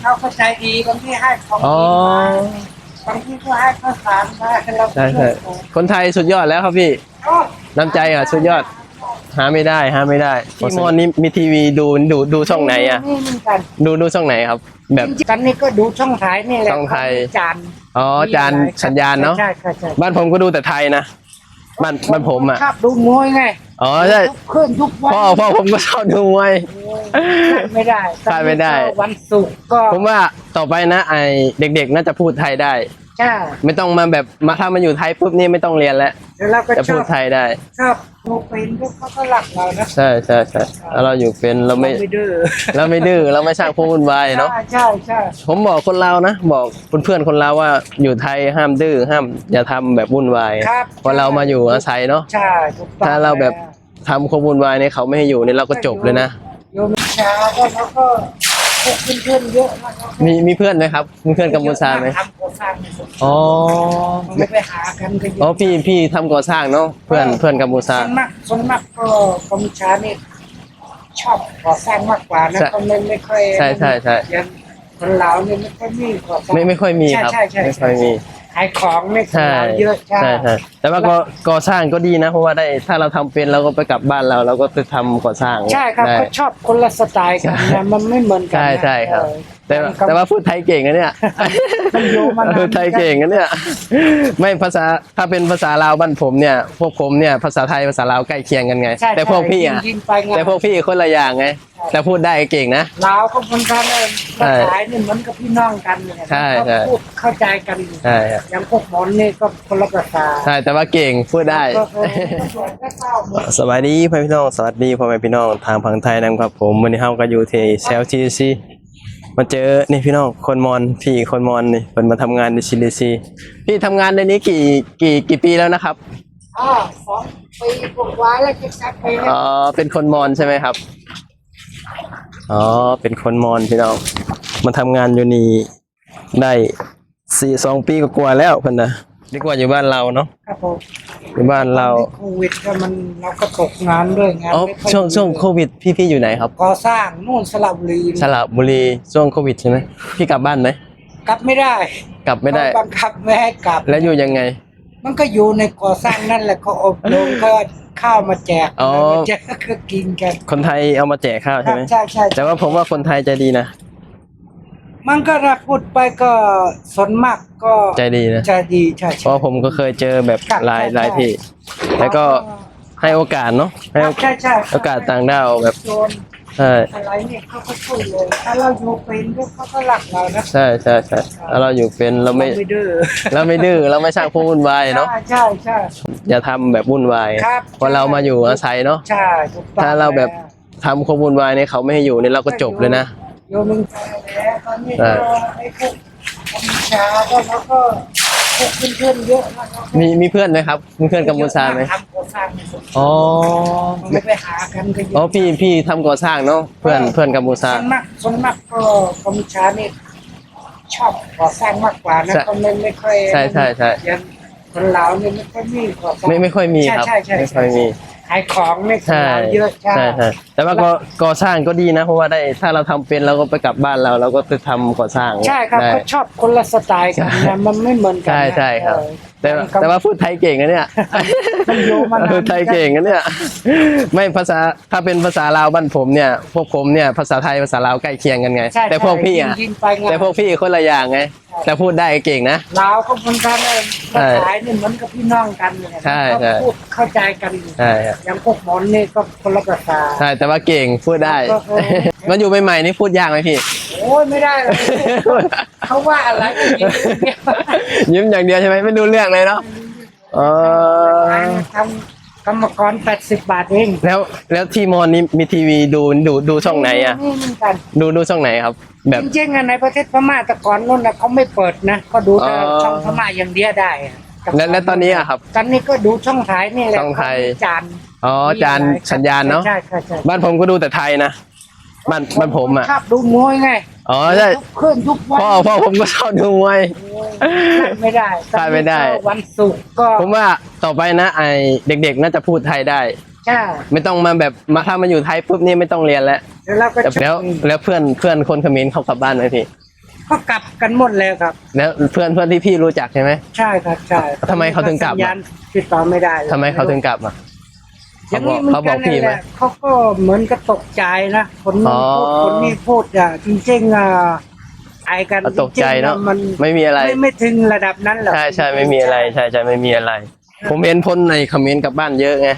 เขาก็ใจดีบางที่ให้ของอ๋อดีมาบางที่ก็ให้ข้าวสารมาเราก็ใช่ใช่ช่วยคนไทยสุดยอดแล้วครับพี่เขาน้ำใจอะสุดยอด หาไม่ได้หาไม่ได้ที่มอนนี้มีทีวีดูดูดูช่องไหนอะนี่เหมือนกันดูดูช่องไหนครับ แบบจริงๆกันนี่ก็ดูช่องไทยนี่แหละช่องไทยจานอ๋อจานสัญญาณเนาะใช่ใช่ใช่บ้านผมก็ดูแต่ไทยนะบ้านบ้านผมอะชอบดูมวยไง อ๋อใช่ทุกคืนทุกวันพ่อพ่อผมก็ชอบดูมวย ขาดไม่ได้ขาดไม่ได้ก็วันศุกร์ก็ผมว่าต่อไปนะไอเด็กๆ น่าจะพูดไทยได้ ใช่ไม่ต้องมาแบบมาถ้ามาอยู่ไทยปุ๊บนี่ไม่ต้องเรียนแล้วแล้วเราก็จะชพูอดบไทยได้ ชอบดูเป็นพวกเขาก็หลักเรานะใช่ใช่ใช่แล้วเราอยู่เป็นเราไม่ไม่ดื้อเราไม่ดื้อเราไม่สร้างพวกวุ่นวายเนาะ ใช่ใช่ใช่ผมบอกคนเราวนะ บอกเพื่อนๆคนเราวว่าอยู่ไทยห้ามดื้อห้ามอย่าทำแบบวุ่นวายครับพอเรามาอยู่อาศัยเนาะ ใช่ถูกต้องถ้าเราแบบ ทำความวุ่นวายเนี่ยเขาไม่ให้อยู่เนี่ยเราก็จบเลยนะ โยมชาก็แล้วก็พวกเพื่อนๆเยอะนะครับมีมีเพื่อนไหมครับมีเพื่อนกัมพูชาไหมทำก่อสร้างในสุดอ๋อไม่ไปหากันก็เยอ๋ออะพี่พี่ทำก่อสร้างเนาะเพื่อนเพื่อนกัมพูชา ส่วนมากส่วนมากก็กัมพูชานี่ชอบก่อสร้างมากกว่านะใช่ก็ไม่ไม่ค่อยใช่ใช่ใช่อย่างคนลาวเนี่ยไม่ค่อยมีก่อสร้าง ไม่ไม่ค่อยมีครับใช่ใช่ใช่ ไม่ค่อยมี ขายของเนี่ยคนใช่ลาวเยอะใช่ใช่ใช่แต่ว่าก็ก่อสร้างก็ดีนะ เพราะว่าได้ถ้าเราทำเป็นเราก็ไปกลับบ้านเราเราก็ไปทำก่อสร้าง ใช่ครับได้เขาชอบคนละสไตล์กันนะมันไม่เหมือนกัใช่นะใช่ครับเออ แต่ว่าแต่ว่าพูดไทยเก่งนะเนี่ยมันอยู่มานาน พูดไทยเก่งนะเนี่ย ไม่ภาษาถ้าเป็นภาษาลาวบ้านผมเนี่ย พวกผมเนี่ยภาษาไทยภาษาลาวใกล้เคียงกันไง ใช่แต่พวกพี่อะยิงๆไปไง แต่พวกพี่คนละอย่างไง แต่พูดได้เก่งนะ ลาวก็เหมือนกันเลยใช่ภาษานี่เหมือนกับพี่น้องกันเลยใช่ใช่ เขาพูดเข้าใจกันใช่ครับอย่างพวกหมอนนี่ก็คนละภาษาใช่แต่ว่าเก่งพูดได้ ก็เออก็สวยก็เศร้าหมดสวัสดีพ่อพี่น้องสวัสดีพ่อแม่พี่น้องทางพังไทยนะครับผมวันนี้เฮาก็อยู่ที่เซลทีซี มาเจอนี่พี่น้องคนมอนพี่คนมอนนี่เพิ่นมาทำงานในซีดีซีพี่ทำงานในนี้กี่กี่กี่ปีแล้วนะครับอ่าสองปีกว่าแล้วจะสักปีแล้วอ๋อเป็นคนมอนใช่ไหมครับอ๋อเป็นคนมอนพี่น้องมาทำงานอยู่นี่ได้สี่สองปีกว่าๆแล้วเพิ่นนะ ดีกว่าอยู่บ้านเราเนาะครับผมอยู่บ้านเราโควิดก็มันเราก็ตกงานด้วยงานอ๋อไม่ค่อยช่วงมีช่วงโควิดพี่พี่อยู่ไหนครับก่อสร้างนู่นสระบุรีสระบุรีช่วงโควิดใช่ไหมพี่กลับบ้านไหมกลับไม่ได้กลับไม่ได้ เขาบังคับไม่ให้กลับ แล้วอยู่ยังไง มันก็อยู่ในก่อสร้างนั่นแหละก็อบรมก็ข้าวมาแจกอ๋อ มาแจกก็กินกันคนไทยเอามาแจกข้าวคใช่รับไหมใช่ใช่แต่ว่าผมว่าคนไทยใจดีนะ มันก็ถ้าพูดไปก็ส่วนมากก็ใจดีนะจะดีใช่เพใช่ ราะผมก็เคยเจอแบบครับหลายใช่หลายใช่ที่แล้วก็ให้โอกาสเนาะให้คโอรับใช่ใช่โอกาสต่างด้าวแบบโดนใช่อะไรเนี่ยเขาก็ช่วยเลยถ้าเราอยู่เป็นพวกเขาก็รักเรานะใช่ใช่ใช่แล้วเราอยู่เป็นเราไม่เราไม่ดื้อเราไม่ดื้อเราไม่สร้างพวกวุ่นวายเนาะใช่ใช่ใช่ อย่าทำแบบวุ่นวายครับพอเรามาอยู่อาศัยเนาะ ใช่ถูกต้องถ้าเราแบบ ทำความวุ่นวายเนี่ยเขาไม่ให้อยู่เนี่ยเราก็จบเลยนะ โยมมึงไปแล้วตอนนี้ใช่ก็ไอ้พวกกัมพูชาก็แล้วก็พวกเพื่อนๆเยอะนะครับมีมีเพื่อนไหมครับมีเพื่อนกัมพูชาไหมทำก่อสร้างในสุดอ๋อไม่ไปหากันก็เยอ๋ออะพี่พี่ทำก่อสร้างเนาะเพื่อนเพื่อนกัมพูชา ส่วนมากส่วนมากก็กัมพูชานี่ชอบก่อสร้างมากกว่านะใช่ก็ไม่ไม่ค่อยใช่ใช่ใช่ อย่างคนลาวนี่ไม่ค่อยมีก่อสร้าง ไม่ไม่ค่อยมีครับใช่ใช่ใช่ ไม่ค่อยมีขายของเนี่ยคนใช่ลาวเยอะใช่ใช่ใช่แต่ว่าก็ก่อสร้างก็ดีนะ เพราะว่าได้ถ้าเราทำเป็นเราก็ไปกลับบ้านเราเราก็ไปทำก่อสร้าง ใช่ครับได้ก็ชอบคนละสไตล์กันนะมันไม่เหมือนกัใช่นะใช่ครับเออ แต่ว่าแต่ว่าพูดไทยเก่งนะเนี่ยมันอยู่มานานพูดไทยเก่งนะเนี่ย ไม่ภาษาถ้าเป็นภาษาลาวบ้านผมเนี่ย พวกผมเนี่ยภาษาไทยภาษาลาวใกล้เคียงกันไงใช่แต่พวกพี่อะยิงๆไปไงแต่พวกพี่คนละอย่างไง แต่พูดได้เก่งนะลาวก็เหมือนกันเลยใช่ภาษานี่เหมือนกับพี่น้องกันเลยใช่ใช่เขาพูดเข้าใจกันใช่ครับอย่างพวกหมอนนี่ก็คนละภาษาใช่แต่ว่าเก่งพูดได้ก็เออมันอยู่ใหม่ๆนี่พูดยากไหมพี่โอ้ยไม่ได้เลยเขาว่าอะไรก็ยิงอย่างเดียวยิ้มอย่างเดียวใช่ไหมไม่ดูเรื่องเลยเนาะเออทำกรรมกรแปดสิบบาทเอง แล้วแล้วที่มอนนี้มีทีวีดูดูดูช่องไหนอะ นี่เหมือนกัน ดูดูช่องไหนครับ แบบ จริงๆอะในประเทศพม่าแต่ก่อนนู่นนะเขาไม่เปิดนะ ก็ดูแต่อ๋อ ช่องพม่าอย่างเดียวได้อะแล้วแล้วตอนนี้อะครับ ตอนนี้ก็ดูช่องไทยนี่แหละช่องไทย เขามีจานอ๋อจานสัญญาณเนาะใช่ใช่ใช่บ้านผมก็ดูแต่ไทยนะ บ้านบ้านผมอะชอบดูมวยไงอ๋อใช่ทุกคืนทุกวันพ่อพ่อผมก็ชอบดูมวยขาดไม่ได้ขาดไม่ได้ตอนนี้ก็วันศุกร์ก็ ผมว่าต่อไปนะไอเด็ก ๆ น่าจะพูดไทยได้ใช่ไม่ต้องมาแบบมาถ้ามาอยู่ไทยปุ๊บนี่ไม่ต้องเรียนแล้วแล้วเราก็แต่แล้วแล้วเพื่อนเพื่อนคนเขมรเขากลับบ้านไหมพี่ก็กลับกันหมดแล้วครับ แล้วเพื่อนเพื่อนที่พี่รู้จักใช่ไหมใช่ครับใช่ทำไมเขาถึงกลับอะสัญญาณติดต่อไม่ได้ทำไมเขาถึงกลับอะอ เขาย่างบอกนี้เหมือนกันนั่นแหเขาบอกพี่ไหมละเขาก็เหมือนกับตกใจนะคนอ๋นี้อพูดคนนี้พูดอะจริงๆอะไอกันตกใจเนาะจริงๆมันไม่มีอะไรไม่ไม่ถึงระดับนั้นหรอกใช่ใช่ไม่มีอะไรใช่ใช่ไม่มีอะไร ผมเห็นคนในคอมเขมนต์กลับบ้านเยอะไง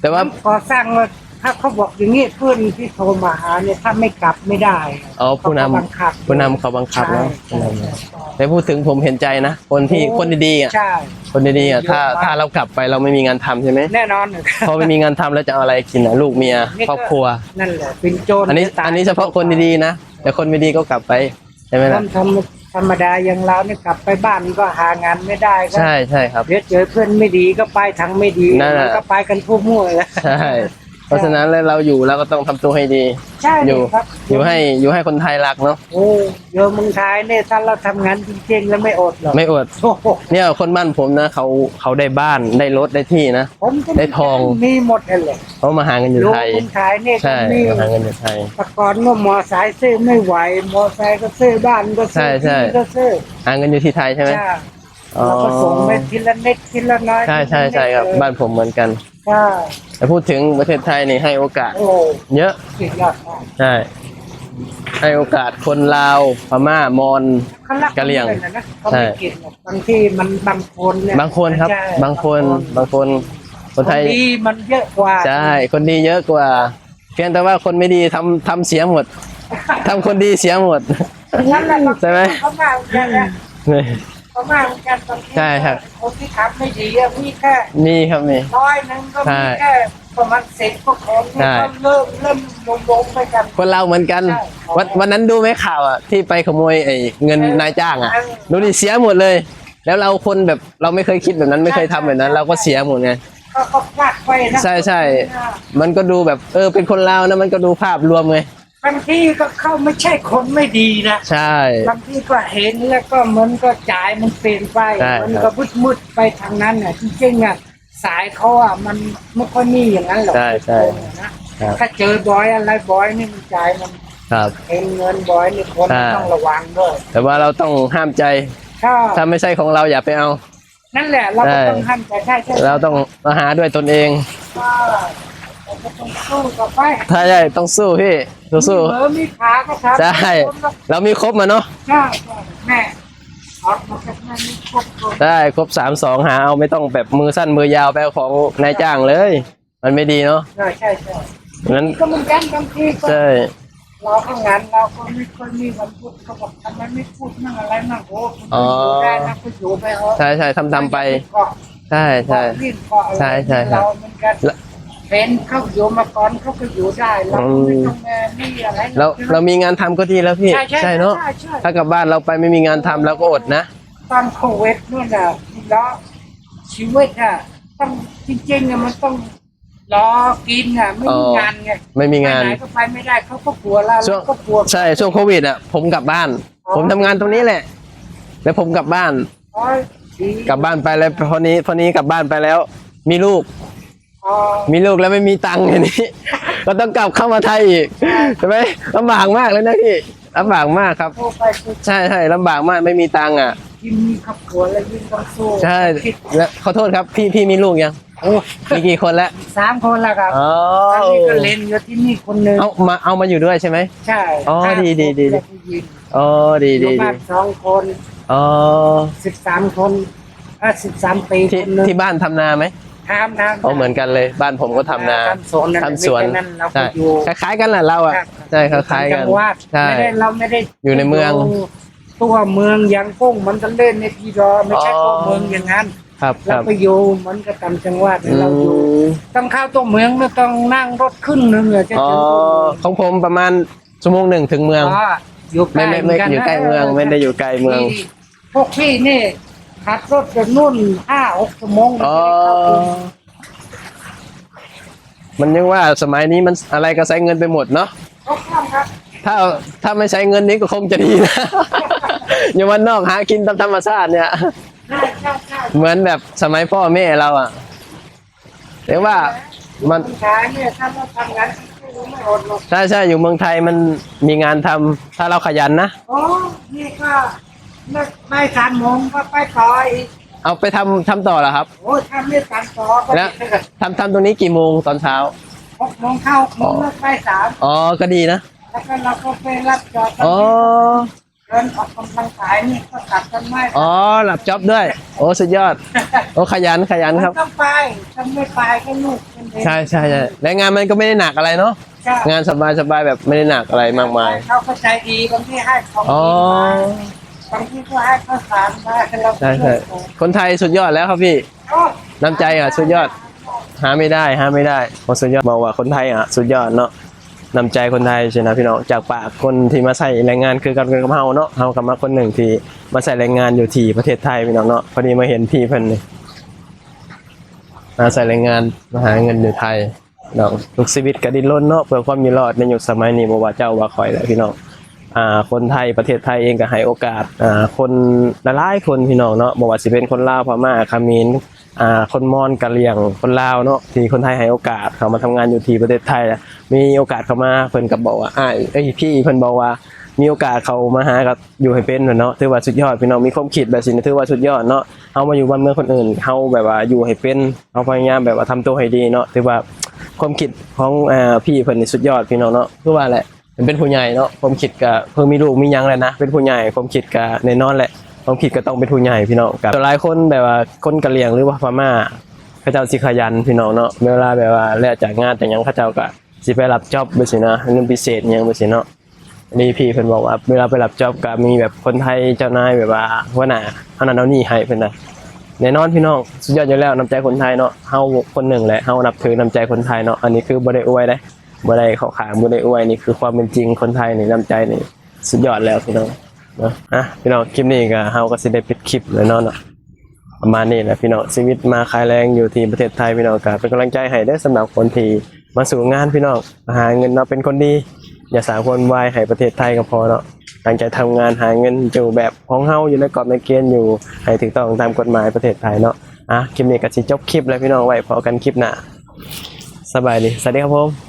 แต่ว่าก่อสร้างว่า ถ้าเขาบอกอย่างนี้เพื่อนที่โทรมาหาเนี่ยถ้าไม่กลับไม่ได้อ๋อผู้นำ เขาบังคับผู้นำเขาบังคับใช่เนาะใช่ใช่แต่พูดถึงผมเห็นใจนะ คนที่คนดีๆอะใช่ คนดีๆอะถ้าถ้าเรากลับไปเราไม่มีงานทำใช่ไหมแน่นอน พอไม่มีงานทำแล้วจะเอาอะไรกินอะลูกเมียนี่ก็ ครอบครัว นั่นแหละเป็นโจรอันนี้จะตยอันนี้เฉพาะคนดีๆนะแต่คนไม่ดีก็กลับไปใช่ไหมคล่ะนธรรมธรรมดาอย่างเราเนี่ยกลับไปบ้านก็หางานไม่ได้ก็ใช่ใช่ครับ เดี๋ยวเจอเพื่อนไม่ดีก็ไปทางไม่ดีนั่นแหละมัก็ไปกันทั่วมั่วเลย ใช่ เพราะฉะนั้นแล้วเราอยู่เราก็ต้องทำตัวให้ดี ใช่อเลยู่ ยครับอยู่ให้อยู่ให้คนไทยรักเนาะโอ้เยอะเมืองไทยเนี่ยถ้าเราทำงานจริงๆแล้วไม่อดหรอกไม่อด โอ้โหเนี่ยคนบ้านผมนะเขาเขาได้บ้านได้รถได้ที่นะ ผมก็ได้ทอง มีหมดเลยเขามาหาเงินอยู่ลูกไทย เมืองไทยเนี่ยก็ใช่มีมาหาเงินอยู่ไทย แต่ก่อนเมื่อมอสายซื้อไม่ไหว มอไซค์ก็ซื้อบ้านก็ใช่ซื้อใช่ ที่ก็ซื้อหาเงินอยู่ที่ไทยใช่ไหม ใช่อ๋อ เราก็ส่งไปทีละนิดทีละน้อยใช่ใช่ใช่ครับ ทีละนิดบ้านผมเหมือนกัน ใช่แต่พูดถึงประเทศไทยนี่ให้โอกาส โอ้เยอะ สุดยอดมากใช่ ให้โอกาสคนลาวพม่ามอญเขารักกะเหรี่ยงกันนะเขาใช่ไม่กินหรอกบางที่มันบางคนเนี่ยบางคนครับ ใช่บางคนบางคนคนไทย ดีมันเยอะกว่าใช่ คนดีเยอะกว่า เพียงแต่ว่าคนไม่ดีทำทำเสียหมดทำคนดีเสียหมด นั่นแหละใช่ไหม เขามาเหมือนกันนะเขามาเหมือนกันบางทีใช่ครับ คนที่ทำไม่ดีอะมีแค่มีครับมี ร้อยหนึงก็ใช่มีแค่ประมาณสิบกว่าคนใช่ ก็เริ่มเริ่มลงลงไปกัน คนเราเหมือนกันใช่วันวันนั้นดูไหมข่าวอะที่ไปขโมยไอ้เงินนายจ้างอะเออดูดิเสียหมดเลย แล้วเราคนแบบเราไม่เคยคิดแบบนั้นไม่เคยทำแบบนั้นเราก็เสียหมดไง ก็ก็พลาดไปนะใช่ใช่ มันก็ดูแบบเออเป็นคนลาวนะมันก็ดูภาพรวมไง บางทีก็เข้าไม่ใช่คนไม่ดีนะใช่ บางทีก็เห็นแล้วก็เหมันก็จ่ายมันเปลี่ยนไป ใช่มันครัก็บมืดมืดๆไปทางนั้นน่ะจริงๆอะสายเขาอะมันไม่ค่อยมีอย่างนั้นหรอกใช่ใช่ นะครับ ถ้าเจอบอยอะไรบอยนี่มันจ่ายมันครับ เห็นเงินบอยนี่คนใช่ต้องระวังด้วยแต่ว่าเราต้องห้ามใจ ถ้าถ้าไม่ใช่ของเราอย่าไปเอา นั่นแหละเราก็ใช่ ต้องห้ามใจใช่ใช่เราต้องมาหาด้วยตนเองว่าเราก็ ต้องสู้ต่อไปถ้าใช่ต้องสู้พี่สู้มีเบอร์มีขาก็ทำๆใช่เรามีครบมาเนาะใช่ใช่แม่ออกมาจากนั้นนี่ครบคนได้ครบสามสองหาเอาไม่ต้องแบบมือสั้นมือยาวไปเอาของนายจ้างเลย มันไม่ดีเนาะใช่ใช่ใช่นั้นก็เหมือนกันบางทีก็ ใช่เราทำงานเราก็ไม่ค่อยมีวันพูดเขาบอกทำไมไม่พูดนั่งอะไรนั่งโอ้คุณอยู่ได้นะก็อยู่ไปเถอะใช่ใช่ทำทำไปเกาะใช่ใช่เกาะลิ้นเกาะอะไรใช่ใช่ครับ เราเหมือนกันแล้ว เป็นเขาอยู่มาก่อนเขาก็อยู่ได้เราก็ไม่ต้องแม่นี่อะไรเราเรามีงานทำก็ดีแล้วพี่ ใช่ใช่ใช่เนาะ ใช่ใช่ถ้ากลับบ้านเราไปไม่มีงานทำเราก็อดนะ ตอนโควิดนู่นน่ะแล้วชีวิตอะต้องจริงๆอะมันต้องรอกินอะไม่มีอ๋องานไงไม่มีงาน ไปไหนก็ไปไม่ได้เขาก็กลัวเราช่วง เราก็กลัว ใช่ช่วงโควิดอะผมกลับบ้าน อ๋อ ผมทำงานตรงนี้แหละ แล้วผมกลับบ้าน โอ้ยดีกลับบ้านไปแล้วพอนี้พอนี้กลับบ้านไปแล้ว มีลูกอ๋อ มีลูกแล้วไม่มีตังค์ทีนี้ ก็ต้องกลับเข้ามาไทยอีกใช่ไหมลำบากมากเลยนะพี่ลำบากมากครับโทรไปคือใช่ใช่ลำบากมากไม่มีตังค์อะยิ่งมีครอบครัวแล้วยิ่งต้องสู้ใช่คิดแล้วขอโทษครับพี่พี่มีลูกยังโอ้มีกี่คนแล้วสามคนแล้วครับอ๋อตอนนี้ก็เล่นอยู่ที่นี่คนหนึ่งเอามาเอามาอยู่ด้วยใช่ไหมใช่อ๋อห้าดีดีดีคนแล้วผู้หญิงอ๋อดีอยู่ดีดีบ้านสองคนอ๋อสิบสามคนอะสิบสามปีที่คนหนึ่งที่บ้านทำนาไหม ทำทำอ๋อเหมือนกันเลยบ้านผมก็ทำนาทำสวนนั่นทำสวนไม่ใช่นั่นเราก็ใช่อยู่คล้ายๆกันแหละเราอะครับใช่คล้ายๆกันจังหวัดใช่ไม่ได้เราไม่ได้อยู่ในเมือง ตัวเมืองยังกุ้งมันก็เล่นในที่รอไม่ใช่อ๋อตัวเมืองอย่างนั้นครับคเรารับไปอยู่มันก็ตามจังหวัดอืเราอยู่มต้องเข้าตัวเมืองไม่ต้องนั่งรถขึ้นหนึ่งเหรอจะอ๋อถึงตัวเมืองของผมประมาณชั่วโมงหนึ่งถึงเมืองอ๋ออยู่ใกไม่ล้ไม่เหมืไม่อนกันอยู่ใกล้เมืองไม่ได้อยู่ไกลเมืองนี่พวกพี่นี่ ขับรถไปนู่นห้าหกชั่วโมงอ๋อ ไม่ได้เข้าถึงมันยังว่าสมัยนี้มันอะไรก็ใช้เงินไปหมดเนาะเขาข้ามครับ ถ้าถ้าไม่ใช้เงินนี้ก็คงจะดีนะ อยู่วันนอกหากินตามธรรมชาติเนี่ย ใช่ใช่ใช่เหมือนแบบสมัยพ่อแม่เราอะแต่ว่ามันคนขายเนี่ยถ้าเราทำงานไม่รู้ไม่อดหรอก ใช่ใช่อยู่เมืองไทยมันมีงานทำถ้าเราขยันนะโอ้นี่ก็ เลิกไม่สามโมงก็ไปต่ออีกเอาไปทำทำต่อเหรอครับ โอ้ยทำไม่ตันต่อก็แล้วทำทำตรงนี้กี่โมงตอนเช้า หกโมงเข้าโมงเลิกไปสามอ๋อ ก็ดีนะ แล้วก็เราก็ไปรับจอดอ๋อ เดินออกกำลังกายนี่ก็กลับกันไม่อ๋อ หลับจ็อบด้วย โอ้ สุดยอด โอ้ ขยัน ขยันครับต้องไปถ้าไม่ไปก็ลูกเป็นเด็กใช่ใช่ใช่และงานมันก็ไม่ได้หนักอะไรเนาะ ใช่งานสบายสบายแบบไม่ได้หนักอะไรมากมาย เขาก็ใจดีบางที่ให้ของอ๋อดีมา บางที่ก็ให้ข้าวสารมาเราก็ใช่ใช่เลิกคนไทยสุดยอดแล้วครับพี่โอ้น้ำใจอะสุดยอด หาไม่ได้หาไม่ได้โอ้สุดยอดบอกว่าคนไทยอะสุดยอดเนาะน้ำใจคนไทยใช่นะพี่น้องจากปากคนที่มาใส่แรงงานคือกันกับเฮาเนาะเฮากับมาคนหนึ่งที่มาใส่แรงงานอยู่ที่ประเทศไทยพี่น้องเนาะพอดีมาเห็นพี่เพิ่นนี่มาใส่แรงงานมาหาเงินอยู่ไทยเนาะทุกชีวิตก็ดิ้นรนเนาะเพื่อความอยู่รอดในยุคสมัยนี้บ่ว่าเจ้าว่าคอยแหละพี่น้องอ่า คนไทยประเทศไทยเองก็ให้โอกาสคนหลายๆคนพี่น้องเนาะบ่ว่าสิเป็นคนลาวพม่าเขมรอ่าคนมอญกะเหรี่ยงคนลาวเนาะที่คนไทยให้โอกาสเขามาทำงานอยู่ที่ประเทศไทยอะมีโอกาสเขามาเพิ่นก็บบอกว่าอ้ายเอ้ยพี่เพิ่นบอกว่ามีโอกาสเขามาหาก็อยู่ให้เป็นเนาะถือว่าสุดยอดพี่น้องมีความคิดแบบนี้ถือว่าสุดยอดเนาะเฮามาอยู่บ้านเมืองคนอื่นเฮาแบบว่าอยู่ให้เป็นเฮาพยายามแบบว่าทำตัวให้ดีเนาะถือว่าความคิดของอพี่เพิ่นนี่สุดยอดพี่น้องเนาะคือว่าแหละ เป็นผู้ใหญ่เนาะความคิดก็เพิ่งมีลูกมียังแล้วนะ เป็นผู้ใหญ่ความคิดก็แน่นอนแหละความคิดก็ต้องเป็นผู้ใหญ่พี่น้องกับหลายคนแบบว่าคนกะเหรี่ยงหรือว่าพม่าเขาเจ้าสิขยันพี่น้องเนาะเวลาแบบว่าแลกจากงานแต่ยังเขาเจ้าก็สิไปรับจ็อบไปสินะเงินพิเศษยังไปสิเนาะนี่พี่เพิ่นบอกว่าเวลาไปรับจ็อบก็มีแบบคนไทยเจ้านายแบบว่าหัวหน้าเอานั้นเอานี่ให้เพิ่นนะแน่นอนพี่น้องสุดยอดอยู่แล้วน้ำใจคนไทยเนาะเฮาคนหนึ่งแหละเฮานับถือน้ำใจคนไทยเนาะอันนี้คือบ่ได้อวยเด้ บ่ได้เขาขางบ่ได้อวยนี่คือความเป็นจริงคนไทยนี่น้ำใจนี่สุดยอดแล้วพี่น้องนะอะพี่น้องคลิปนี้ก็เฮาก็สิได้ปิดคลิปแล้วเนาะเนาะประมาณนี้แหละพี่น้องชีวิตมาขายแรงอยู่ที่ประเทศไทยพี่น้องก็เป็นกำลังใจให้ได้สำหรับคนที่มาสู่งานพี่น้องหาเงินเนาะเป็นคนดี อย่าสาคนวายให้ประเทศไทยก็พอเนาะตั้งใจทำงานหาเงินอยู่แบบของเฮาอยู่ในกรอบในเกณฑ์อยู่ให้ถูกต้องตามกฎหมายประเทศไทยเนาะอะคลิปนี้ก็สิจบคลิปแล้วพี่น้องไว้พอกันคลิปหน้าสบายดีสวัสดีครับผม